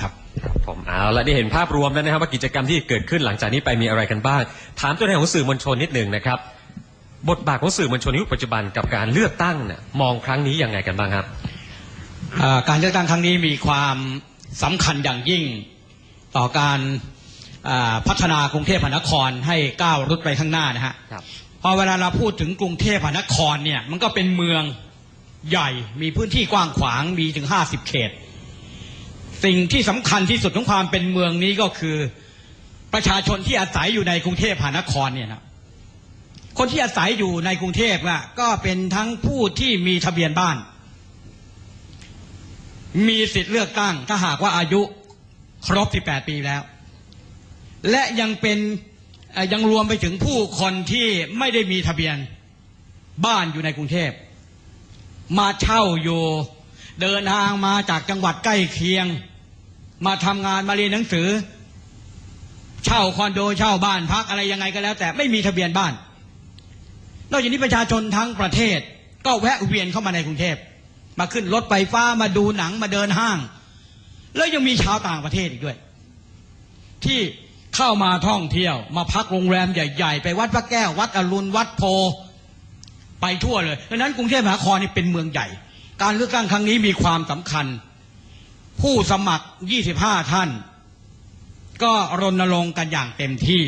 ครับผมเอาละได้เห็นภาพรวมแล้วนะครับว่ากิจกรรมที่เกิดขึ้นหลังจากนี้ไปมีอะไรกันบ้าง ถามตัวแทนของสื่อมวลชนนิดหนึ่งนะครับ บทบาทของสื่อมวลชนในยุคปัจจุบันกับการเลือกตั้งเนี่ยมองครั้งนี้ยังไงกันบ้างครับอ่าการเลือกตั้งครั้งนี้มีความสำคัญอย่างยิ่ง ต่อการอ่าพัฒนากรุงเทพมหานครให้ก้าวรุดไปข้างหน้านะฮะครับพอเวลาเราพูดถึงกรุงเทพมหานครเนี่ยมันก็เป็นเมืองใหญ่มีพื้นที่กว้างขวางมีถึงห้าสิบเขต สิ่งที่สำคัญที่สุดของความเป็นเมืองนี้ก็คือประชาชนที่อาศัยอยู่ในกรุงเทพมหานครเนี่ยนะคนที่อาศัยอยู่ในกรุงเทพน่ะก็เป็นทั้งผู้ที่มีทะเบียนบ้าน มีสิทธิ์เลือกตั้ง ถ้าหากว่าอายุครบ 18 ปีแล้ว และยังเป็นยังรวมไปถึงผู้คนที่ไม่ได้มีทะเบียนบ้านอยู่ในกรุงเทพ มาเช่าอยู่ เดินทางมาจากจังหวัดใกล้เคียง มาทำงานมาเรียนหนังสือ เช่าคอนโดเช่าบ้านพักอะไรยังไงก็แล้ว แต่ไม่มีทะเบียนบ้าน นอกจากนี้ประชาชนทั้งประเทศ ก็แวะเวียนเข้ามาในกรุงเทพมาขึ้นรถไฟฟ้ามาดูหนังมาเดินห้าง แล้วยังมีชาวต่างประเทศอีกด้วย ที่เข้ามาท่องเที่ยว มาพักโรงแรมใหญ่ๆ ไปวัดพระแก้ววัดอรุณวัดโพไปทั่วเลยดังนั้นกรุงเทพมหานครนี่เป็นเมืองใหญ่ การเลือกตั้งครั้งนี้มีความสำคัญ ผู้สมัคร 25 ท่าน ก็รณรงค์กันอย่างเต็มที่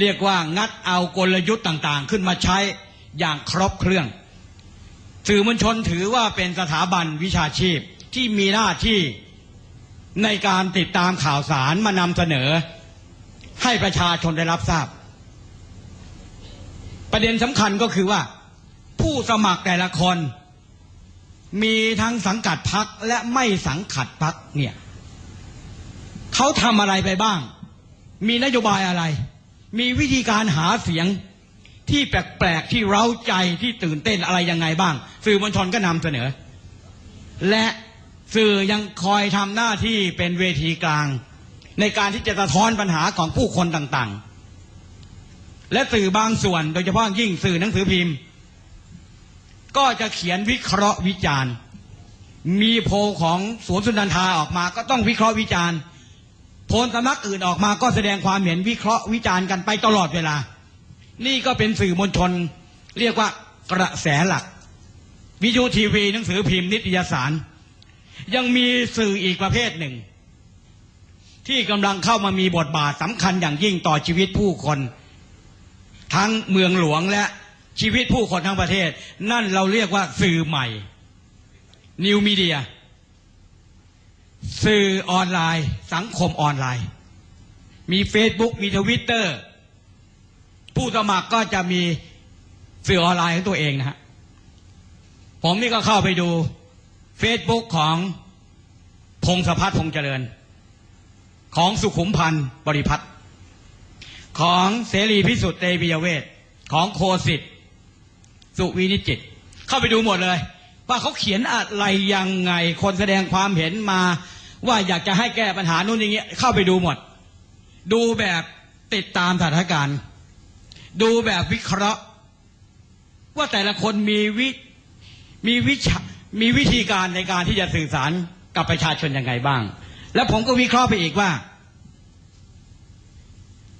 เรียกว่างัดเอากลยุทธ์ต่างๆ ขึ้นมาใช้อย่างครบเครื่อง สื่อมวลชนถือว่าเป็นสถาบันวิชาชีพที่มีหน้าที่ในการติดตามข่าวสารมานำเสนอ ให้ประชาชนได้รับทราบ ประเด็นสำคัญก็คือว่า ผู้สมัครแต่ละคน มีทั้งสังกัดพักและไม่สังกัดพักเนี่ยเขาทำอะไรไปบ้าง มีนโยบายอะไร มีวิธีการหาเสียงที่แปลกๆที่เร้าใจที่ตื่นเต้นอะไรยังไงบ้าง สื่อมวลชนก็นำเสนอ และสื่อยังคอยทำหน้าที่เป็นเวทีกลาง ในการที่จะสะท้อนปัญหาของผู้คนต่างๆ และสื่อบางส่วนโดยเฉพาะยิ่งสื่อหนังสือพิมพ์ ก็จะเขียนวิเคราะห์วิจารณ์ มีโพลของสวนสุนันทาออกมา ก็ต้องวิเคราะห์วิจารณ์โพลสำนักอื่นออกมาก็แสดงความเห็นวิเคราะห์วิจารณ์กันไปตลอดเวลา นี่ก็เป็นสื่อมวลชน เรียกว่ากระแสหลัก วิทยุทีวีหนังสือพิมพ์นิตยสาร ยังมีสื่ออีกประเภทหนึ่ง ที่กำลังเข้ามามีบทบาทสำคัญอย่างยิ่งต่อชีวิตผู้คน ทั้งเมืองหลวงและ ชีวิตผู้คนทั้งประเทศ นั่นเราเรียกว่าสื่อใหม่นิวมีเดียสื่อออนไลน์ สังคมออนไลน์ มี Facebook มีทวิตเตอร์ผู้สมัครก็จะมีสื่อออนไลน์ของตัวเองนะฮะผมนี่ก็เข้าไปดู Facebook ของพงศพัฒน์พงษ์เจริญ ของสุขุมพันธ์บริพัตรของเสรีพิสุทธิ์เตมียเวทของโคสิทธิ์ สุวินิจิต เข้าไปดูหมดเลย ว่าเขาเขียนอะไรยังไง คนแสดงความเห็นมา ว่าอยากจะให้แก้ปัญหานู่นอย่างเงี้ยเข้าไปดูหมด ดูแบบติดตามสถานการณ์ ดูแบบวิเคราะห์ ว่าแต่ละคนมีวิมีวิชามีวิธีการในการที่จะสื่อสารกับประชาชนยังไงบ้าง แล้วผมก็วิเคราะห์ไปอีกว่า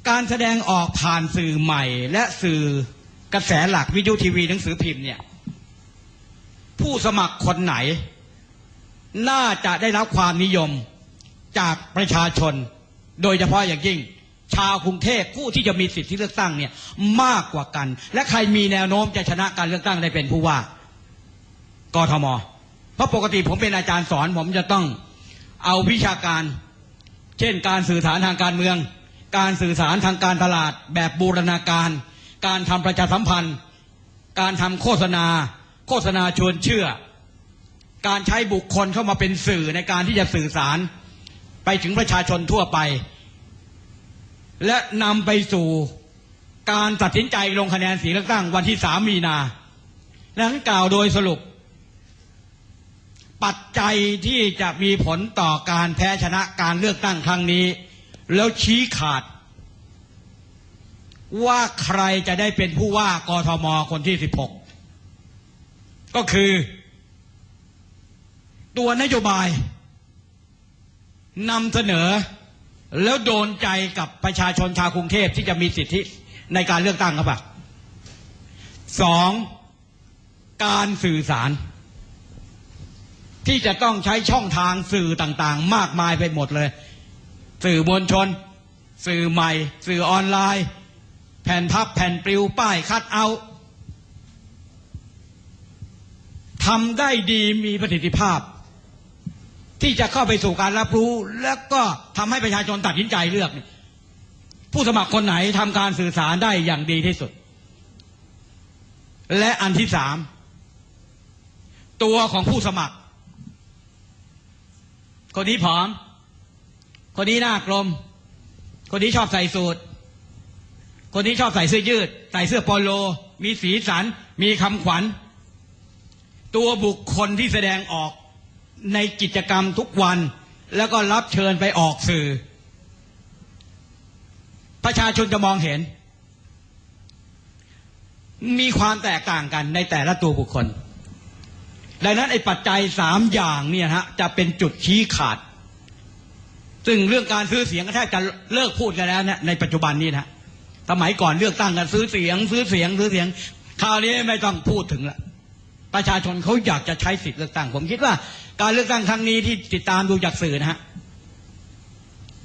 การแสดงออกผ่านสื่อใหม่และสื่อ กระแสหลักวิทยุทีวีหนังสือพิมพ์เนี่ย ผู้สมัครคนไหน น่าจะได้รับความนิยมจากประชาชน โดยเฉพาะอย่างยิ่ง ชาวกรุงเทพผู้ที่จะมีสิทธิเลือกตั้งเนี่ยมากกว่ากัน และใครมีแนวโน้มจะชนะการเลือกตั้งได้เป็นผู้ว่ากทมเพราะปกติผมเป็นอาจารย์สอนผมจะต้องเอาวิชาการ เช่นการสื่อสารทางการเมือง การสื่อสารทางการตลาดแบบบูรณาการ การทำประชาสัมพันธ์ การทำโฆษณา โฆษณาชวนเชื่อ การใช้บุคคลเข้ามาเป็นสื่อในการที่จะสื่อสาร ไปถึงประชาชนทั่วไป และนำไปสู่การตัดสินใจลงคะแนนเสียงเลือกตั้งวันที่สามมีนาดังกล่าวโดยสรุป ปัจจัยที่จะมีผลต่อการแพ้ชนะการเลือกตั้งครั้งนี้ แล้วชี้ขาด ว่าใครจะได้เป็นผู้ว่ากทมคนที่16ก็คือ ตัวนโยบายนำเสนอ แล้วโดนใจกับประชาชนชาวกรุงเทพที่จะมีสิทธิในการเลือกตั้งครับปะสองการสื่อสาร ที่จะต้องใช้ช่องทางสื่อต่างๆ มากมายไปหมดเลย สื่อมวลชน สื่อใหม่ สื่อออนไลน์ แผ่นพับแผ่นปลิวป้ายคัดเอาทำได้ดีมีประสิทธิภาพ ที่จะเข้าไปสู่การรับรู้ แล้วก็ทำให้ประชาชนตัดสินใจเลือก ผู้สมัครคนไหนทำการสื่อสารได้อย่างดีที่สุด และอันที่สามตัวของผู้สมัคร คนนี้ผอม คนนี้หน้ากลม คนนี้ชอบใส่สูท คนนี้ชอบใส่เสื้อยืด ใส่เสื้อโปโล มีสีสัน มีคำขวัญ ตัวบุคคลที่แสดงออกในกิจกรรมทุกวัน แล้วก็รับเชิญไปออกสื่อ ประชาชนจะมองเห็น มีความแตกต่างกันในแต่ละตัวบุคคล ดังนั้นไอ้ปัจจัยสามอย่างเนี่ยฮะจะเป็นจุดชี้ขาด ซึ่งเรื่องการซื้อเสียงก็แทบจะเลิกพูดกันแล้วนะในปัจจุบันนี้นะ สมัยก่อนเลือกตั้งกันซื้อเสียง ซื้อเสียงซื้อเสียงคราวนี้ไม่ต้องพูดถึงละประชาชนเขาอยากจะใช้สิทธิเลือกตั้ง ผมคิดว่า การเลือกตั้งครั้งนี้ที่ติดตามดูจากสื่อนะฮะ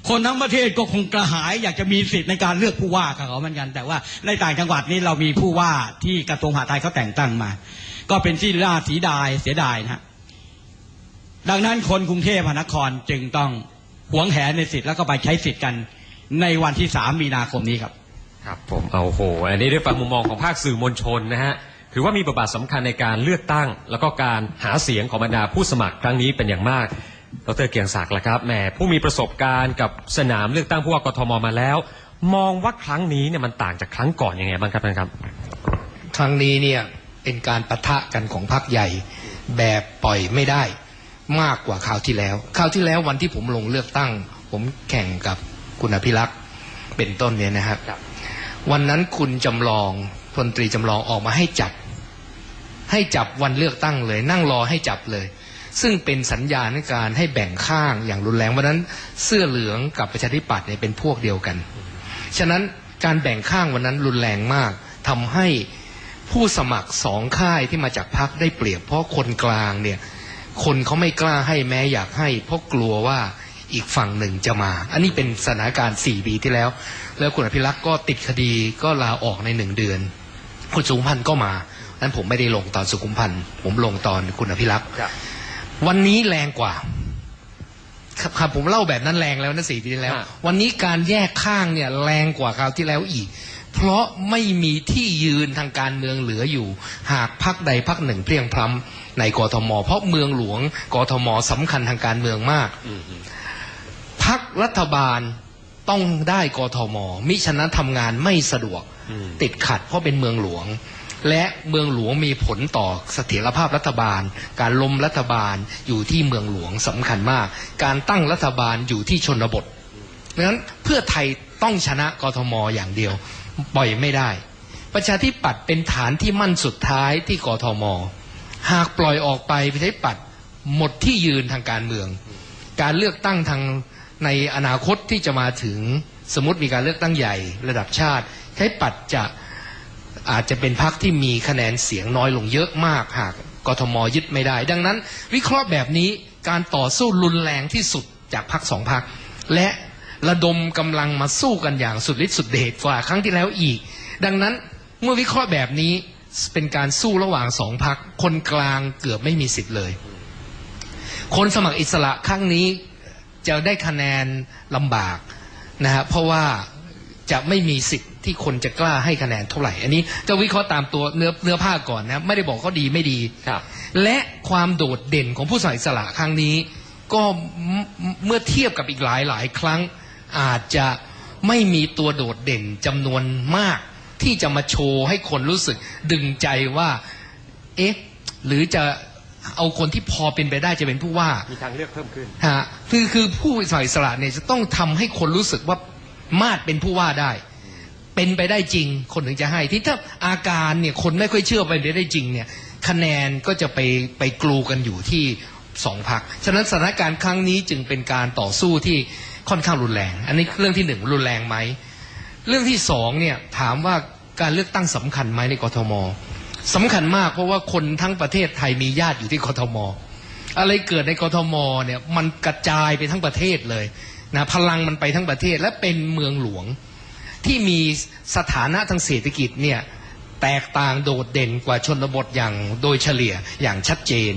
คนทั้งประเทศก็คงกระหายอยากจะมีสิทธิ์ในการเลือกผู้ว่ากับเขาเหมือนกัน แต่ว่าในต่างจังหวัดนี้เรามีผู้ว่าที่กระทรวงมหาดไทยเขาแต่งตั้งมา ก็เป็นที่น่าสีดายเสียดายนะฮะดังนั้นคนกรุงเทพมหานครจึงต้องหวงแหนในสิทธิ์แล้วก็ไปใช้สิทธิ์กันในวันที่สามมีนาคมนี้ครับ ครับผมเอาโห อันนี้ได้ฟังมุมมองของภาคสื่อมวลชนนะฮะถือว่ามีบทบาทสำคัญในการเลือกตั้ง แล้วก็การหาเสียงของบรรดาผู้สมัครครั้งนี้เป็นอย่างมาก ดรเกียงศักดิ์ละครับแหมผู้มีประสบการณ์กับสนามเลือกตั้งผู้ว่ากทมมาแล้ว มองว่าครั้งนี้เนี่ยมันต่างจากครั้งก่อนยังไงบ้างครับท่านครับ ครั้งนี้เนี่ยเป็นการปะทะกันของพรรคใหญ่แบบปล่อยไม่ได้มากกว่าคราวที่แล้ว คราวที่แล้ววันที่ผมลงเลือกตั้ง ผมแข่งกับคุณอภิรักษ์เป็นต้นเนี่ยนะครับ วันนั้นคุณจำลองพลตรีจำลองออกมาให้จับ ให้จับวันเลือกตั้งเลย นั่งรอให้จับเลย ซึ่งเป็นสัญญาณในการให้แบ่งข้างอย่างรุนแรงวันนั้นเสื้อเหลืองกับประชาธิปัตย์เนี่ยเป็นพวกเดียวกัน ฉะนั้นการแบ่งข้างวันนั้นรุนแรงมากทำให้ผู้สมัครสองค่ายที่มาจากพักได้เปรียบ เพราะคนกลางเนี่ยคนเขาไม่กล้าให้แม้อยากให้ เพราะกลัวว่า อีกฝั่งหนึ่งจะมา อันนี้เป็นสถานการณ์สี่ปีที่แล้ว แล้วคุณอภิรักษ์ก็ติดคดีก็ลาออกในหนึ่งเดือน คุณสุขุมพันธ์ก็มานั้นผมไม่ได้ลงตอนสุขุมพันธ์ผมลงตอนคุณอภิรักษ์วันนี้แรงกว่าครับครับผมเล่าแบบนั้นแรงแล้วนะสี่ปีที่แล้วฮะวันนี้การแยกข้างเนี่ยแรงกว่าคราวที่แล้วอีก เพราะไม่มีที่ยืนทางการเมืองเหลืออยู่ หากพักใดพักหนึ่งเพรียงพล้ำในกทม เพราะเมืองหลวงกทมสำคัญทางการเมืองมากพัก รัฐบาลต้องได้กทม มิฉะนั้นทำงานไม่สะดวกอืมติดขัดเพราะเป็นเมืองหลวง และเมืองหลวงมีผลต่อเสถียรภาพรัฐบาล การล้มรัฐบาลอยู่ที่เมืองหลวงสำคัญมาก การตั้งรัฐบาลอยู่ที่ชนบทดังนั้นเพื่อไทยต้องชนะกทมอย่างเดียว ปล่อยไม่ได้ ประชาธิปัตย์เป็นฐานที่มั่นสุดท้ายที่กทม หากปล่อยออกไปประชาธิปัตย์หมดที่ยืนทางการเมือง การเลือกตั้งทาง ในอนาคตที่จะมาถึงสมมติมีการเลือกตั้งใหญ่ระดับชาติ ใช้ปัตย์จะอาจจะเป็นพรรคที่มีคะแนนเสียงน้อยลงเยอะมากหากกทมยึดไม่ได้ ดังนั้น วิเคราะห์แบบนี้การต่อสู้รุนแรงที่สุดจากพรรคสองพรรคและระดมกำลังมาสู้กันอย่างสุดฤทธิ์สุดเดชกว่าครั้งที่แล้วอีก ดังนั้นเมื่อวิเคราะห์แบบนี้เป็นการสู้ระหว่างสองพรรคคนกลางเกือบไม่มีสิทธิ์เลย คนสมัครอิสระครั้งนี้ จะได้คะแนนลำบากนะฮะเพราะว่าจะไม่มีสิทธิ์ที่คนจะกล้าให้คะแนนเท่าไหร่ อันนี้จะวิเคราะห์ตามตัวเนื้อเนื้อผ้าก่อนนะไม่ได้บอกเขาดีไม่ดีครับ และความโดดเด่นของผู้สมัครอิสระครั้งนี้ ก็เมื่อเมื่อเทียบกับอีกหลายหลายครั้ง อาจจะไม่มีตัวโดดเด่นจำนวนมาก ที่จะมาโชว์ให้คนรู้สึกดึงใจว่า เอ๊ะ หรือจะเอาคนที่พอเป็นไปได้จะเป็นผู้ว่า มีทางเลือกเพิ่มขึ้นฮะ คือคือผู้สอิสระเนี่ยจะต้องทำให้คนรู้สึกว่ามาดเป็นผู้ว่าได้ เป็นไปได้จริง คนถึงจะให้ ที่ถ้าอาการเนี่ยคนไม่ค่อยเชื่อไปไปได้จริงเนี่ยคะแนนก็จะไปไปกลูกันอยู่ที่สองพัก ฉะนั้นสถานการณ์ครั้งนี้จึงเป็นการต่อสู้ที่ค่อนข้างรุนแรง อันนี้เรื่องที่หนึ่งรุนแรงไหม เรื่องที่สองเนี่ยถามว่าการเลือกตั้งสำคัญไหมในกทมสำคัญมากเพราะว่าคนทั้งประเทศไทยมีญาติอยู่ที่กทม อะไรเกิดในกทมเนี่ยมันกระจายไปทั้งประเทศเลยนะพลังมันไปทั้งประเทศและเป็นเมืองหลวง ที่มีสถานะทางเศรษฐกิจเนี่ยแตกต่างโดดเด่นกว่าชนบทอย่างโดยเฉลี่ยอย่างชัดเจน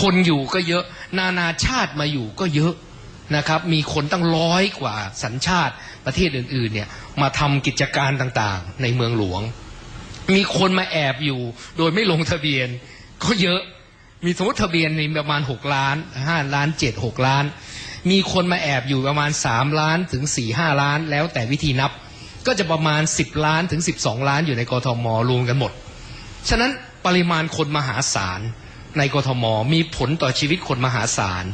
คนอยู่ก็เยอะนานาชาติมาอยู่ก็เยอะนะครับ มีคนตั้งร้อยกว่าสัญชาติประเทศอื่นๆเนี่ยมาทำกิจการต่างๆ ในเมืองหลวง มีคนมาแอบอยู่โดยไม่ลงทะเบียนก็เยอะ มีสมมติทะเบียนในประมาณ6ล้าน5ล้าน7 6ล้าน มีคนมาแอบอยู่ประมาณ3ล้านถึง4 5ล้าน แล้วแต่วิธีนับ ก็จะประมาณ10ล้านถึง12ล้านอยู่ในกทมรวมกันหมด ฉะนั้นปริมาณคนมหาศาลในกทมมีผลต่อชีวิตคนมหาศาล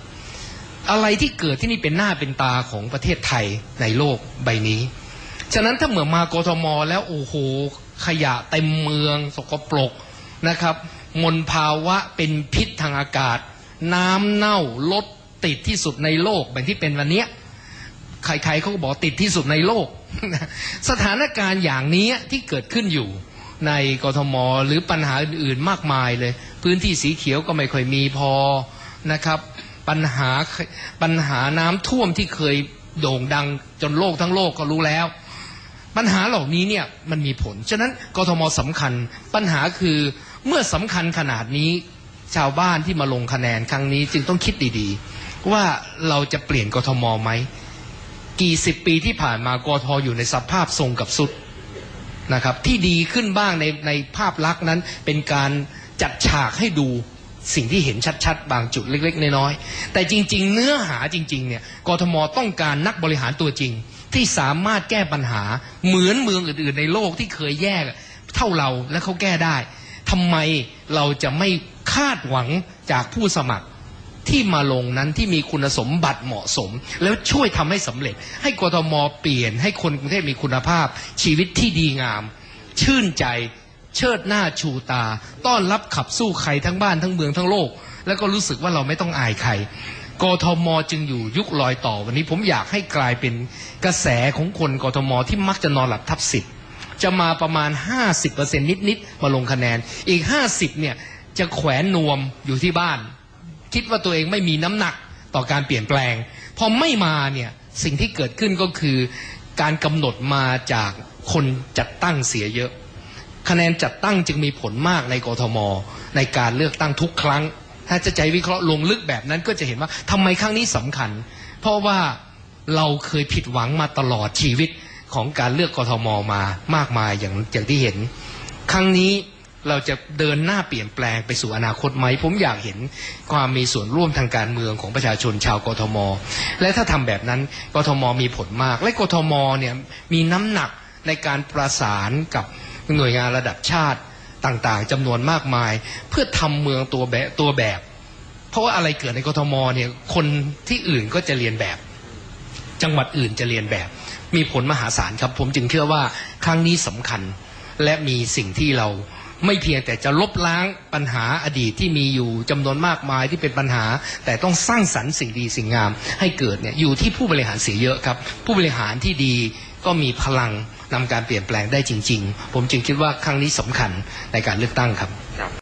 อะไรที่เกิดที่นี่เป็นหน้าเป็นตาของประเทศไทยในโลกใบนี้ ฉะนั้นถ้าเหมือนมากทมแล้วโอ้โหขยะเต็มเมือง สกปรกนะครับ มลภาวะเป็นพิษทางอากาศ น้ำเน่ารถติดที่สุดในโลกแบบที่เป็นวันนี้ใครๆเขาก็บอกติดที่สุดในโลก สถานการณ์อย่างนี้ที่เกิดขึ้นอยู่ในกทม หรือปัญหาอื่นๆมากมายเลย พื้นที่สีเขียวก็ไม่ค่อยมีพอนะครับ ปัญหาปัญหาน้ำท่วมที่เคยโด่งดังจนโลกทั้งโลกก็รู้แล้ว ปัญหาเหล่านี้เนี่ยมันมีผล ฉะนั้นกทมสำคัญปัญหาคือ เมื่อสำคัญขนาดนี้ชาวบ้านที่มาลงคะแนนครั้งนี้จึงต้องคิดดีๆ ว่าเราจะเปลี่ยนกทมไหม กี่สิบปีที่ผ่านมากทอยู่ในสภาพทรงกับสุดนะครับ ที่ดีขึ้นบ้างในในภาพลักษณ์นั้น เป็นการจัดฉากให้ดูสิ่งที่เห็นชัดๆ บางจุดเล็ก ๆ น้อยๆ แต่จริง ๆ เนื้อหาจริง ๆ เนี่ยกทมต้องการนักบริหารตัวจริง ที่สามารถแก้ปัญหาเหมือนเมืองอื่น ๆ ในโลกที่เคยแย่เท่าเราและเขาแก้ได้ ทำไมเราจะไม่คาดหวังจากผู้สมัครที่มาลงนั้นที่มีคุณสมบัติเหมาะสม แล้วช่วยทำให้สำเร็จ ให้กทมเปลี่ยนให้คนกรุงเทพมีคุณภาพ ชีวิตที่ดีงาม ชื่นใจเชิดหน้าชูตา ต้อนรับขับสู้ใครทั้งบ้านทั้งเมืองทั้งโลก แล้วก็รู้สึกว่าเราไม่ต้องอายใครกทมจึงอยู่ยุคลอยต่อวันนี้ผมอยากให้กลายเป็นกระแสของคนกทมที่มักจะนอนหลับทับสิทธิ จะมาประมาณ 50%นิดๆมาลงคะแนน อีก 50เนี่ยจะแขวนนวมอยู่ที่บ้าน คิดว่าตัวเองไม่มีน้ำหนักต่อการเปลี่ยนแปลง พอไม่มาเนี่ยสิ่งที่เกิดขึ้นก็คือ การกำหนดมาจากคนจัดตั้งเสียเยอะ คะแนนจัดตั้งจึงมีผลมากในกทม ในการเลือกตั้งทุกครั้ง ถ้าจะใจวิเคราะห์ลงลึกแบบนั้นก็จะเห็นว่าทำไมครั้งนี้สำคัญ เพราะว่าเราเคยผิดหวังมาตลอดชีวิต ของการเลือกกทมมามากมายอย่างอย่างที่เห็น ครั้งนี้เราจะเดินหน้าเปลี่ยนแปลงไปสู่อนาคตไหม ผมอยากเห็นความมีส่วนร่วมทางการเมืองของประชาชนชาวกทม และถ้าทำแบบนั้นกทมมีผลมาก และกทมเนี่ยมีน้ำหนักในการประสานกับหน่วยงานระดับชาติต่างๆจำนวนมากมาย เพื่อทำเมืองตัวแบบตัวแบบ เพราะว่าอะไรเกิดในกทมเนี่ยคนที่อื่นก็จะเรียนแบบ จังหวัดอื่นจะเรียนแบบ มีผลมหาศาลครับ ผมจึงเชื่อว่าครั้งนี้สำคัญและมีสิ่งที่เราไม่เพียงแต่จะลบล้างปัญหาอดีตที่มีอยู่จำนวนมากมายที่เป็นปัญหา แต่ต้องสร้างสรรค์สิ่งดีสิ่งงาม ให้เกิดเนี่ยอยู่ที่ผู้บริหารเสียเยอะครับ ผู้บริหารที่ดีก็มีพลังนำการเปลี่ยนแปลงได้จริง ๆ ผมจึงคิดว่าครั้งนี้สำคัญในการเลือกตั้งครับ